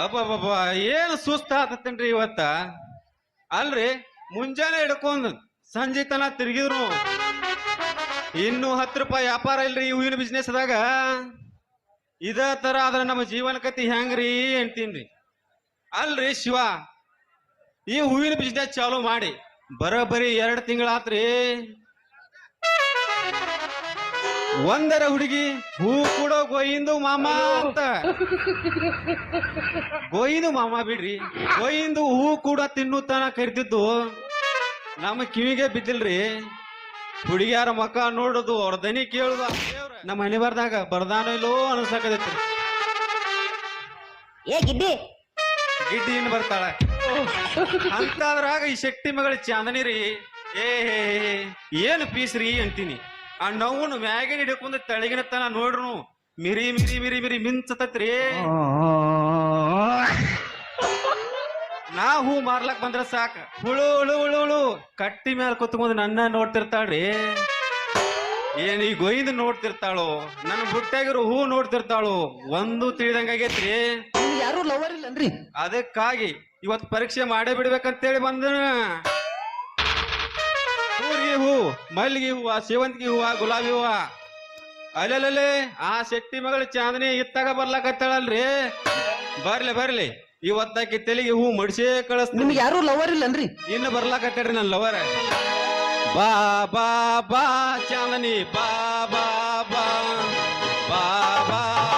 ಅಬ್ಬಬ್ಬಬ್ಬ, ಏನು ಸುಸ್ತ ಆತತ್ತೇನ್ರಿ ಇವತ್ತ? ಅಲ್ರಿ, ಮುಂಜಾನೆ ಹಿಡ್ಕೊಂಡ್ ಸಂಜೆ ತನ ತಿರುಗಿದ್ರು ಇನ್ನು ಹತ್ತು ರೂಪಾಯಿ ವ್ಯಾಪಾರ ಇಲ್ರಿ ಹೂವಿನ ಬಿಸ್ನೆಸ್ ದಾಗ ಇದ ತರ ಆದ್ರ ನಮ್ಮ ಜೀವನ ಕತಿ ಹೆಂಗ್ರಿ ಅಂತೀನ್ರಿ. ಅಲ್ರಿ ಶಿವ, ಈ ಹೂವಿನ ಬಿಸ್ನೆಸ್ ಚಾಲು ಮಾಡಿ ಬರೋಬ್ಬರಿ ಎರಡು ತಿಂಗಳಾತ್ರಿ. ಒಂದರ ಹುಡುಗಿ ಹೂ ಕೂಡ ಗೋಯಿಂದು ಮಾಮ ಅಂತ. ಗೋಯಿಂದು ಮಾಮ ಬಿಡ್ರಿ ಗೋಯಿಂದು ಹೂ ಕೂಡ ತಿನ್ನುತ್ತಾನ ಕರಿತಿದ್ದು ನಮ್ಮ ಕಿವಿಗೆ ಬಿದ್ದಿಲ್ರಿ. ಹುಡುಗಿಯಾರ ಮಕ್ಕ ನೋಡುದು ಅವ್ರ ದನಿ ಕೇಳುದು ನಮ್ಮ ಮನೆ ಬರ್ದಾಗ ಬರ್ದಾನ ಇಲ್ಲೋ ಅನ್ಸಕತೈತ್ರಿ ಏ ಗಿಡ್ಡಿ. ಗಿಡ್ಡಿ ಏನು ಬರ್ತಾಳ. ಅಂತಾದ್ರಾಗ ಈ ಶಕ್ತಿ ಮಗಳ ಚಾಂದನಿ ರೀ. ಏ ಏನು ಪೀಸ್ ರೀ ಅಂತೀನಿ. ಆ ನೋವನ್ನು ಮ್ಯಾಗಿನ ಹಿಡ್ಕೊಂಡ ತೆಳಗಿನ ತನ ನೋಡ್ರು ಮಿರಿ ಮಿರಿ ಮಿರಿ ಮಿರಿ ಮಿಂಚತತ್ರಿ. ನಾ ಹೂ ಮಾರ್ಲಕ್ ಬಂದ್ರ ಸಾಕ. ಹುಳು ಹುಳು ಹುಳು ಹುಳು. ಕಟ್ಟಿ ಮ್ಯಾಲ ಕುತ್ಕೊಂಡು ನನ್ನ ನೋಡ್ತಿರ್ತಾಳ್ರಿ. ಏನ್ ಈ ಗೊಯ್ದು ನೋಡ್ತಿರ್ತಾಳು? ನನ್ನ ಬುಟ್ಟಾಗಿರೋ ಹೂ ನೋಡ್ತಿರ್ತಾಳು? ಒಂದು ತಿಳಿದಂಗಾಗೈತ್ರಿ ಆಗೇತ್ರಿ. ಯಾರು ಲವರ್ ಇಲ್ಲನ್ರಿ. ಅದಕ್ಕಾಗಿ ಇವತ್ ಪರೀಕ್ಷೆ ಮಾಡೇ ಬಿಡ್ಬೇಕಂತೇಳಿ ಬಂದ ಹೂ ಮಲ್ಲಿಗೆ ಹೂವ ಸೇವಂತಿಗೆ ಹೂವ ಗುಲಾಬಿ ಹೂವ. ಅಲ್ಲಲ್ಲೇ ಆ ಶಕ್ತಿ ಮಗಳ ಚಾಂದನಿ ಇತ್ತಾಗ ಬರ್ಲಾಕತ್ತಾಳಲ್ರಿ. ಬರ್ಲಿ ಬರ್ಲಿ. ಇವತ್ತಾಕಿ ತೆಲಿಗೆ ಹೂ ಮಡಿಸೇ ಕಳಿಸ್ ನಿಮ್ಗೆ ಯಾರು ಲವರ್ ಇಲ್ಲನ್ರಿ? ಇನ್ನು ಬರ್ಲಾಕತ್ತಾಡ್ರಿ ನನ್ನ ಲವರ್ ಬಾ ಬಾ ಬಾ ಚಾಂದನಿ. ಬಾ ಬಾ ಬಾ. ಬಾ ಬಾ.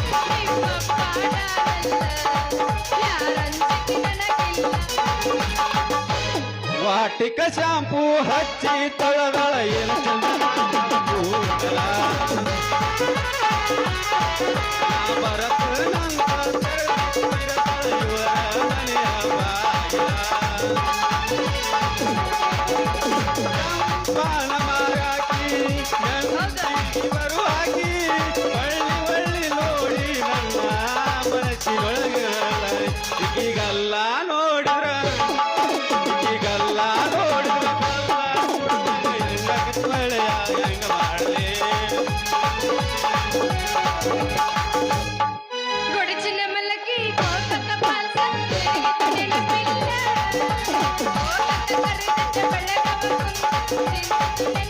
ವಾಟಿಕ ಶಾಂಪೂ ಹಚ್ಚಿ ತೊಳೆದಳ ಏನು ಚಂದ.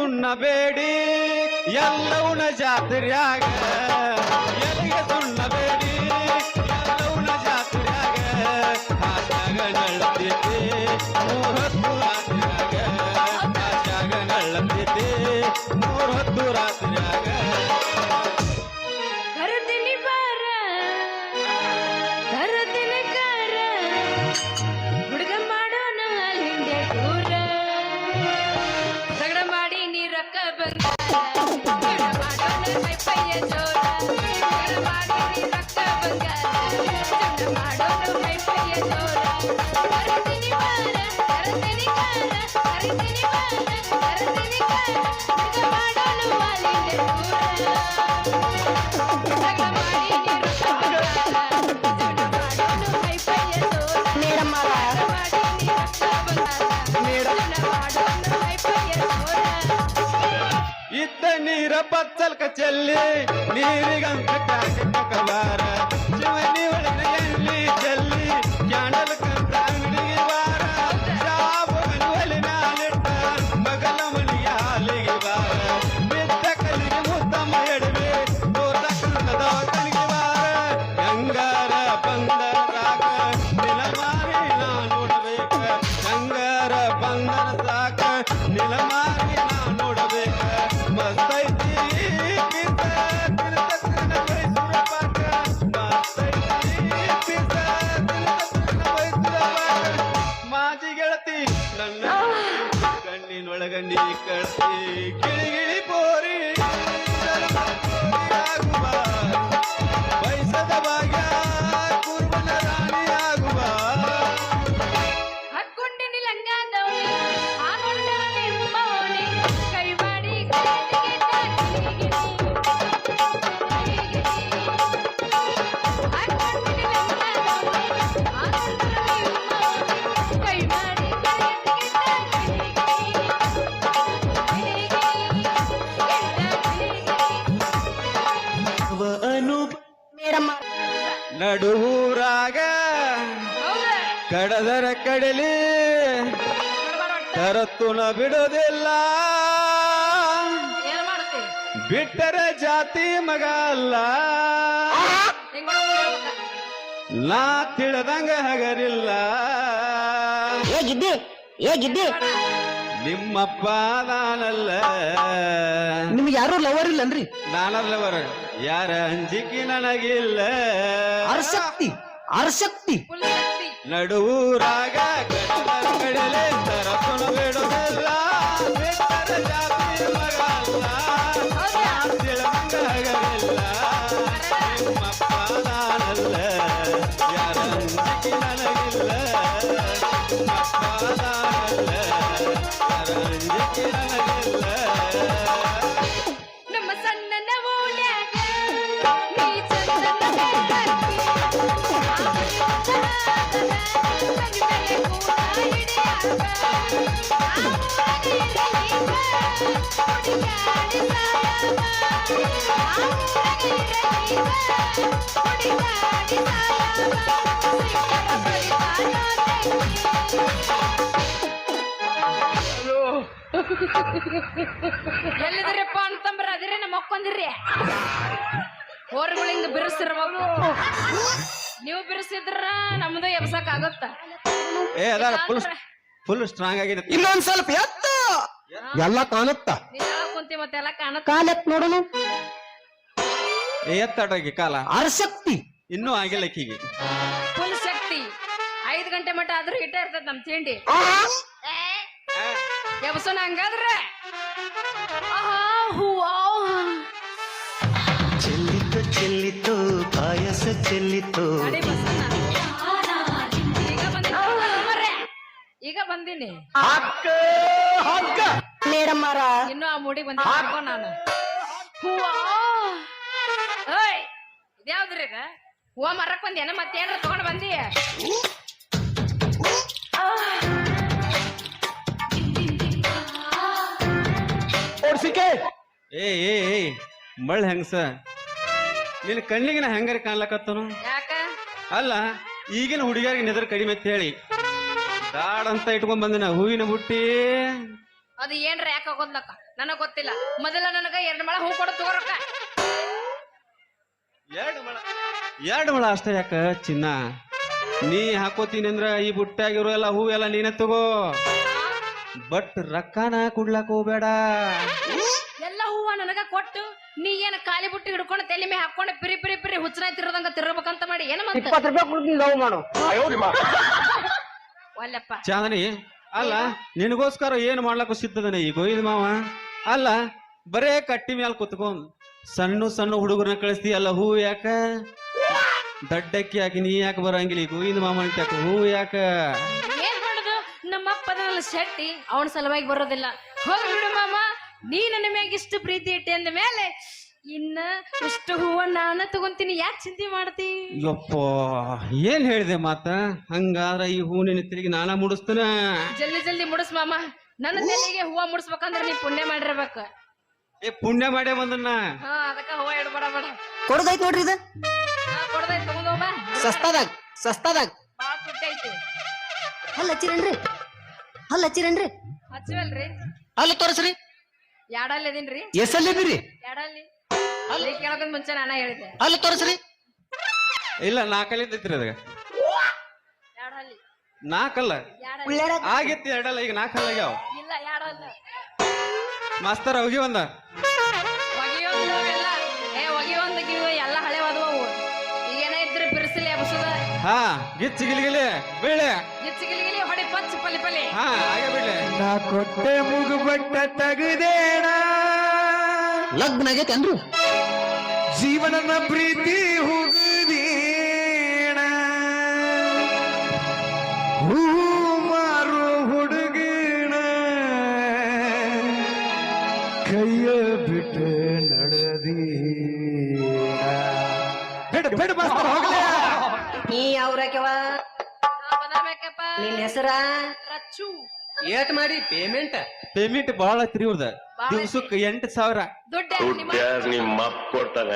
ಬೇಡಿ ಎಲ್ಲವನ ಜಾತ್ರ್ಯಾಗ. ಎಲ್ಲಿಗೆ ಸುಣ್ಣ ಬೇಡಿ ಎಲ್ಲವನ ಜಾತ್ರ್ಯಾಗ. ಆಶಾಗ ನಳ್ಳತೈತಿ ಮೂರತ್ತು ಮಾಡಿ ನೀರ ಪಚ್ಚಲ್ಕ ಚೆಲ್ಲಿ ನೀರಿಗಂತ ಕವಾರ ಶಿವನಿ ಒಳಗೆ ಎಲ್ಲಿ ಚೆಲ್ಲಿ ಹೌದಾ? ಕಡದರ ಕಡಲಿ ಕರತುನ. ಬಿಡೋದಿಲ್ಲ. ಬಿಟ್ಟರೆ ಜಾತಿ ಮಗ ಅಲ್ಲ. ನಾ ತಿಳಿದಂಗ ಹಗರಿಲ್ಲ. ನಿಮ್ಮಪ್ಪ ನಾನಲ್ಲ. ನಿಮ್ಗೆ ಯಾರು ಲವರ್ ಇಲ್ಲನ್ರಿ? ಲವರ್ ಯಾರ ಅಂಜಿಕೆ ನನಗಿಲ್ಲ. ಅರ್ಶಕ್ತಿ ಅರ್ಶಕ್ತಿ. ಫುಲ್ ಶಕ್ತಿ ನಡುವೂರಾಗ ಎಲ್ಲಿದ್ರಪ್ಪ ಅಂತಂಬ್ರ ಅದಿರಿ ನಮ್ಮ ಮಕ್ಕೊಂದಿರಿ ಹೋರ್ಗಳಿಂದ ಬಿರುಸಿರ್ಬೇಕು ನೀವು ಬಿರುಸಿದ್ರ ನಮ್ದು ಎಬ್ಸಕ್ ಆಗತ್ತ ಏ ಅದಾರ ಫುಲ್ ಫುಲ್ ಸ್ಟ್ರಾಂಗ್ ಆಗಿದೆ ಇನ್ನೊಂದ್ ಸ್ವಲ್ಪ ಎತ್ತ. ಎಲ್ಲ ಕಾಣುತ್ತ? ಕುಂತಿ ಮತ್ತೆ ಎಲ್ಲ ಕಾಣತ್ತ? ಕಾಲೆತ್ ನೋಡೋಣ. ಏ ಎತ್ತಾಡ್ರಿ ಕಾಲ. ಅರ್ಶಕ್ತಿ. ಇನ್ನೂ ಆಗಿಲ್ಲ ಆಕಿಗೆ. ಫುಲ್ ಶಕ್ತಿ. ಐದು ಗಂಟೆ ಮಟ್ಟ ಆದ್ರೂ ಇಟ್ಟ ಇರ್ತದ ನಮ್ ತಿಂಡಿ ಎಬ್ಸೋಣ ಹಂಗಾದ್ರೆ? ಆಹಾ, ಹೂವಾ. ಚೆಲ್ಲಿತು ಚೆಲ್ಲಿತು ಪಾಯಸ ಚೆಲ್ಲಿತು. ನಡಿ ಬಸಣ್ಣ. ಬಂದೀನಿ. ಮೇಡಮ್ ಇನ್ನು ಆ ಮೂಡಿ ಬಂದ ನಾನು. ಹೂವಾ. ಇದ್ಯಾವ್ದ್ರಿ ಇದು ಹೂವ ಮರಕ್ ಬಂದೇನ ಮತ್ತೇನ್ರ ತಗೊಂಡ್ ಬಂದಿ? ಓಡ್ಸಿಕೆ. ಏ ಏ ಏ ಮಳ್ ಹೆಂಗ್ಸ? ನಿನ್ನ ಕಣ್ಣಿಗೆ ನಾ ಹೆಂಗಾರ ಕಾಣ್ಲಕತ್ತನು? ಯಾಕ? ಅಲ್ಲ ಈಗಿನ ಹುಡುಗಿಯರಿಗೆ ನೆದರ್ ಕಡಿಮೆ ಅಂತ ಹೇಳಿ. ದಾಡ್ ಅಂತ ಇಟ್ಕೊಂಡ್ ಬಂದಿನ ಹೂವಿನ ಬುಟ್ಟಿ. ಅದು ಏನ್ರ ಯಾಕೆ ಆಗೋದ್ಲಕ್ಕ? ನನಗ್ ಗೊತ್ತಿಲ್ಲ. ಮೊದಲ ನನಗ ಎರಡ್ ಮಳ ಹೂ ಕೊಡು ತಗೋರಕ್ಕ ಎರಡು ಮಳ ಎರಡು ಮಳ ಅಷ್ಟೇ ಯಾಕ ಚಿನ್ನ? ನೀ ಹಾಕೋತೀನಿ ಅಂದ್ರ ಈ ಬುಟ್ಟ್ಯಾಗಿರೋ ಎಲ್ಲ ಹೂ ಎಲ್ಲ ನೀನೇ ತಗೋ. ಬಟ್ ರೊಕ್ಕನ ಕುಡ್ಲಕ್ಕ ಹೋಗ್ಬೇಡ. ಎಲ್ಲ ಹೂವ ನನಗ ಕೊಟ್ಟು ನೀ ಏನ ಖಾಲಿ ಬುಟ್ಟಿ ಹಿಡ್ಕೊಂಡು ತಲೆ ಮೇಲೆ ಹಾಕೊಂಡು ಪಿರಿ ಪಿರಿ ಪಿರಿ ಹುಚ್ಚನಾಯ್ತಿರೋದಂಗ ತಿರ್ಬೇಕಂತ ಮಾಡಿ ಏನ ಮತ್ತೆ? ಇಪ್ಪತ್ತು ರೂಪಾಯಿ ಕೊಡ್ತೀನಿ ಲವ್ ಮಾಡು. ಒಲ್ಲಪ್ಪ. ಚಾಂದನಿ ಅಲ್ಲ ನಿನಗೋಸ್ಕರ ಏನು ಮಾಡ್ಲಕ್ಕ ಸಿದ್ಧದನೆ ಈ ಗೋವಿಂದ ಮಾವ? ಅಲ್ಲ ಬರೇ ಕಟ್ಟಿ ಮ್ಯಾಲ ಕುತ್ಕೊಂಡ್ ಸಣ್ಣ ಸಣ್ಣ ಹುಡುಗರನ್ನ ಕಳಿಸ್ತಿ ಅಲ್ಲ ಹೂ ಯಾಕ? ದಡ್ಡಕ್ಕಿ ಯಾಕೆ ನೀ ಯಾಕೆ ಬರಂಗಿಲ್ಲ ಈ ಗೋವಿಂದ ಮಾಮ ಅಂತ ಯಾಕೆ ಹೂ ಯಾಕ? ಏನ್ ಮಾಡದು? ನಮ್ಮ ಅಪ್ಪದಲ್ಲ ಶೆಟ್ಟಿ ಅವನ ಸಲುವಾಗಿ ಬರೋದಿಲ್ಲ. ಹೋಗ್ಬಿಡು ಮಾಮ ನೀ ನನ್ನ ಮ್ಯಾಗ ಇಷ್ಟು ಪ್ರೀತಿ ಇಟ್ಟೆ ಅಂದ ಮೇಲೆ ಇನ್ನ ಇಷ್ಟು ಹೂವ ನಾನ ತಗೊಂತೀನಿ. ಯಾಕೆ ಚಿಂತೆ ಮಾಡ್ತಿ? ಯಪ್ಪ ಏನ್ ಹೇಳಿದೆ ಮಾತ? ಹಂಗಾದ್ರ ಈ ಹೂ ನಿನ್ನ ತಿರುಗಿ ನಾನ ಮುಡಿಸ್ತನ. ಜಲ್ದಿ ಜಲ್ದಿ ಮುಡಿಸ್ ಮಾಮ. ನನ್ನ ತಲೆಗೆ ಹೂವ ಮುಡಿಸ್ಬೇಕಂದ್ರೆ ನೀ ಪುಣ್ಯ ಮಾಡಿರ್ಬೇಕು. ಏ ಪುಣ್ಯ ಮಾಡಿ ಬಂದನ್ನ ಹಾ ಅದಕ್ಕ ಹೂವ ಇಡ್ಬೇಡ ಬೇಡ ಕೊಡದೈತ್ ನೋಡ್ರಿ ಇದು? ಹಾ ಕೊಡದೈತ್ ತಗೊಂಡ್ ಹೋಗ ಸಸ್ತಾದಾಗ ಸಸ್ತಾದಾಗ. ಬಾಳ ತುಟ್ಟಿ ಐತಿ. ಹಲ್ಲ ಹಚ್ಚಿರೇನ್ರಿ? ಹಲ್ಲ ಹಚ್ಚಿರೇನ್ರಿ? ಹಚ್ಚವಲ್ರಿ. ಹಲ್ಲ ತೋರಿಸ್ರಿ. ಯಾಡಲ್ಲಿ ಇದೀನ್ರಿ? ಎಸಲ್ಲಿದ್ದೀರಿ ಯಾಡಲ್ಲಿ? ಅಲ್ಲಿ ಮುಂಚೆ ನಾನ ಹೇಳಿದ್ದೆ. ಅಲ್ಲ ತೋರಿಸ್ರಿ. ಇಲ್ಲ ನಾಲ್ಕಲ್ಲಿ ಇದ್ದೈತ್ರಿ ಅದಾಗ ನಾಕಲ್ಲ? ನಾಲ್ಕಲ್ಲ ಆಗಿತ್ತು ಎರಡಲ್ಲ ಈಗ ನಾಲ್ಕಲ್ಲ ಆಗ್ಯಾವ. ಇಲ್ಲ ಮಾಸ್ತರ ಹೋಗಿ ಒಂದ ಒಗೆಯೊಂದವೆಲ್ಲ ಏ ಒಗೆಯೊಂದಕ್ಕೆ ಎಲ್ಲ ಹಳೆ ಅವು ಈಗೇನ ಇದ್ರೆ ಬಿರ್ಸಲಿ ಎಬ್ಸದ ಹಾ ಗಿಚ್ಚಿ ಗಿಲಿಗಿಲಿ ಬೀಳೆ. ಗಿಚ್ಚಿ ಗಿಲಿಗಿಲಿ ಹೊಡಿ ಪಚ್ಚ ಪಲಿ ಪಲಿ ಹಾ ಹಾಗೆ ನಾ ಕೊಟ್ಟೆ ಮುಗುಬಟ್ಟ ತಗದೇಣ. ಲಗ್ನ ಆಗೈತೇನ್ರಿ ಜೀವನದ ಪ್ರೀತಿ ಹುಗುದೇಣ ಹೂ ಮಾರು ಹುಡುಗಿಣ. ಕೈಯ ಬಿಟ್ಟು ಬಿಡ ಬೇಡ ಬೇಡ ಮಾಸ್ತರ್ ಹೋಗ್ಲೇ. ನೀ ಯಾವ್ರಾಕ್ಯವ ಬದಾಬೇಕಪ್ಪ ನಿನ್ ಹೆಸರ? ರಚ್ಚು. ಏಟ್ ಮಾಡಿ ಪೇಮೆಂಟ್ ಪೇಮೆಂಟ್ ಬಹಳ ಐತ್ರಿ ಇವ್ರದ. ದಿವ್ಸಕ್ಕೆ ಎಂಟು ಸಾವಿರ. ದುಡ್ಡು ನಿಮ್ಮ ಅಪ್ಪ ಕೊಡ್ತಾನ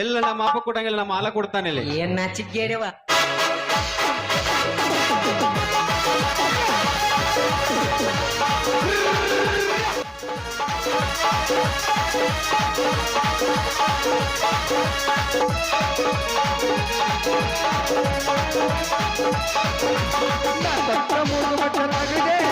ಇಲ್ಲ ನಮ್ಮ ಅಪ್ಪ ಕೊಡಂಗಿಲ್ಲ ನಮ್ಮ ಮಾಲ ಕೊಡ್ತಾನೆ ಇಲ್ಲಿ. ಏನ್ ನಾಚಿಗೇಡ್ಯವ ಮೂರು ಮುಗುಬಟ್ಟರಾಗದೇಣ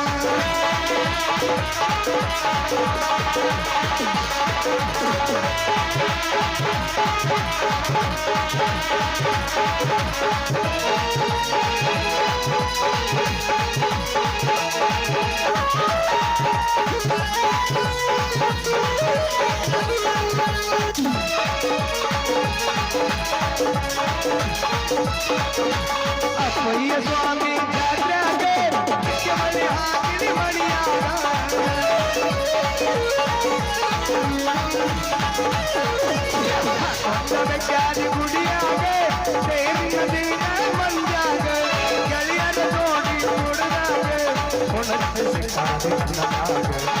Apoye Swami Jagrat ಪ್ರೀತಿ ಹುಗುದೇಣ ಮೂರು ವರ್ಷದ ಪ್ರೀತಿಗೆ ಮೂರೇ ದಿನದ ಮುರುದೇ ಮೂರು ವರ್ಷದ ಪ್ರೀತಿಗೆ ಮೂರೇ ದಿನದ ಮುರುದೇ ನಾ ಕೊಟ್ಟೆ ನಾ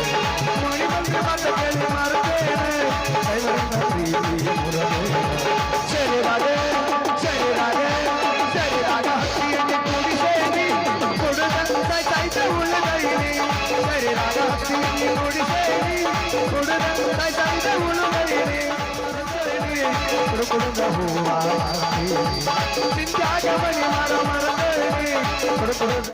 ಕುಡುಕುಡುಗ ಹೂವ ನಿಂತಾಗ ಮಣಿ ಮರ